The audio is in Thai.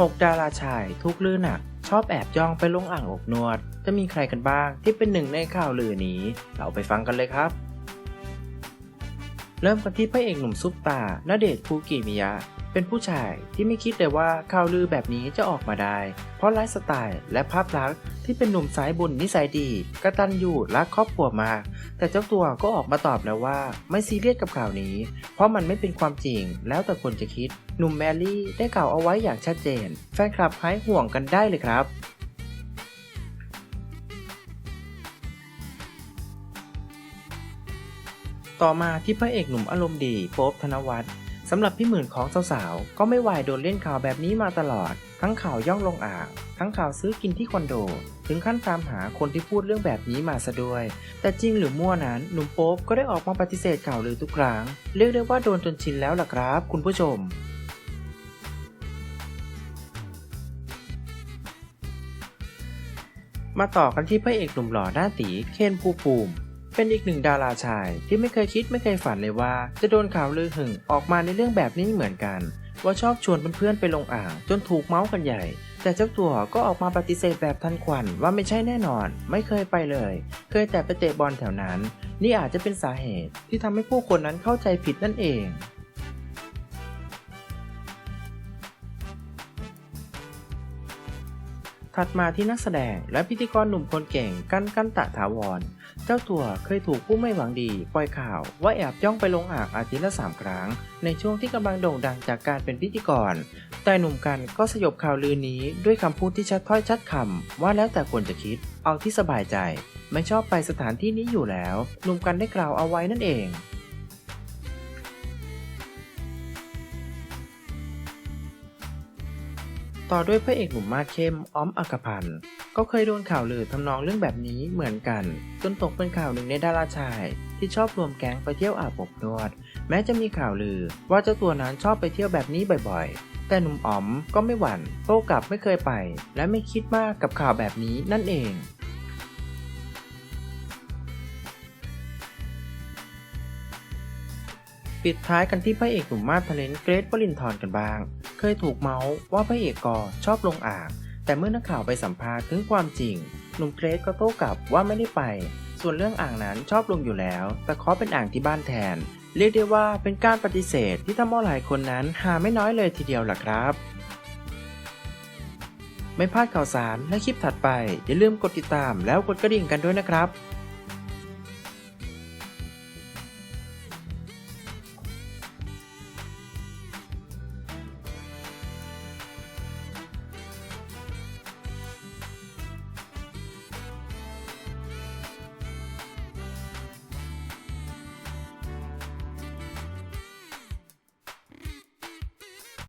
6 ดาราชายทุกลื่อหนัก ชอบแอบย่องไปลงอ่างอบนวด จะมีใครกันบ้างที่เป็นหนึ่งในข่าวลือนี้ เราไปฟังกันเลยครับ เริ่มกันที่พระเอกหนุ่มซุปตาณเดชภูกิมิยะ เป็นผู้ชายที่ไม่คิดเลยว่าข่าวลือแบบนี้จะออกมาได้ เพราะไลฟ์สไตล์และภาพลักษณ์ ที่เป็นหนุ่มสายบุญนิสัยดีกระตัญญูรักครอบครัวมาก แต่เจ้าตัวก็ออกมาตอบแล้วว่า ไม่ซีเรียสกับข่าวนี้ เพราะมันไม่เป็นความจริงแล้วแต่คนจะคิด หนุ่มแมรี่ได้กล่าวเอาไว้อย่างชัดเจน แฟนคลับหายห่วงกันได้เลยครับต่อมาที่พระเอกหนุ่มอารมณ์ดีโป๊บธนวัฒน์ สำหรับพี่หมื่นของสาวๆ ก็ไม่วายโดนเล่นข่าวแบบนี้มาตลอด ทั้งข่าวย่องลงอ่าง ทั้งข่าวซื้อกินที่คอนโด ถึงขั้นตามหาคนที่พูดเรื่องแบบนี้มาซะด้วย แต่จริงหรือมั่วนั้น หนุ่มโป๊บก็ได้ออกมาปฏิเสธข่าวลือทุกครั้ง เรียกได้ว่าโดนจนชินแล้วล่ะครับ คุณผู้ชมมาต่อกันที่พระเอกหนุ่มหล่อหน้าตี เคนภูมิภูมิ เป็นอีกหนึ่งดาราชายที่ไม่เคยคิดไม่เคยฝันเลยว่า จะโดนข่าวลือหึงออกมาในเรื่องแบบนี้เหมือนกัน ว่าชอบชวนเพื่อนๆไปลงอ่าง จนถูกเมาส์กันใหญ่ แต่เจ้าตัวก็ออกมาปฏิเสธแบบทันควันว่าไม่ใช่แน่นอน ไม่เคยไปเลย เคยแต่ไปเตะบอลแถวนั้น นี่อาจจะเป็นสาเหตุที่ทำให้ผู้คนนั้นเข้าใจผิดนั่นเอง ถัดมาที่นักแสดงและพิธีกรหนุ่มคนเก่งกันกันตะถาวร เจ้าตัวเคยถูกผู้ไม่หวังดี ปล่อยข่าว ว่าแอบย่องไปลงอ่างอาทิตย์ละสามครั้ง ในช่วงที่กำลังโด่งดังจากการเป็นพิธีกร แต่หนุ่มกันก็สยบข่าวลือนี้ด้วยคำพูดที่ชัดถ้อยชัดคำว่าแล้วแต่คนจะคิด เอาที่สบายใจ ไม่ชอบไปสถานที่นี้อยู่แล้ว หนุ่มกันได้กล่าวเอาไว้นั่นเอง ต่อด้วยพระเอกหนุ่มมาสเข้มอ้อมอักพันธ์ก็เคยโดนข่าวลือทำนองเรื่องแบบนี้เหมือนกัน จนตกเป็นข่าวหนึ่งในดาราชาย ที่ชอบรวมแก๊งไปเที่ยวอาบอบนวด แม้จะมีข่าวลือ ว่าเจ้าตัวนั้นชอบไปเที่ยวแบบนี้บ่อยๆ แต่หนุ่มอ๋อมก็ไม่หวั่นโต้กลับไม่เคยไป และไม่คิดมากกับข่าวแบบนี้นั่นเอง ปิดท้ายกันที่พระเอกหนุ่มมาสทะเลนเกรทวลินทร์กันบ้าง เคยถูกเมาส์ว่าพระเอกกอชอบลงอ่าง แต่เมื่อนักข่าวไปสัมภาษณ์ถึงความจริง หนุ่มเกรทก็โต้กลับว่าไม่ได้ไป ส่วนเรื่องอ่างนั้นชอบลงอยู่แล้ว แต่ขอเป็นอ่างที่บ้านแทน เรียกได้ว่าเป็นการปฏิเสธที่ทำเอาหลายคนนั้นหาไม่น้อยเลยทีเดียวล่ะครับ ไม่พลาดข่าวสารและคลิปถัดไปอย่าลืมกดติดตามแล้วกดกระดิ่งกันด้วยนะครับ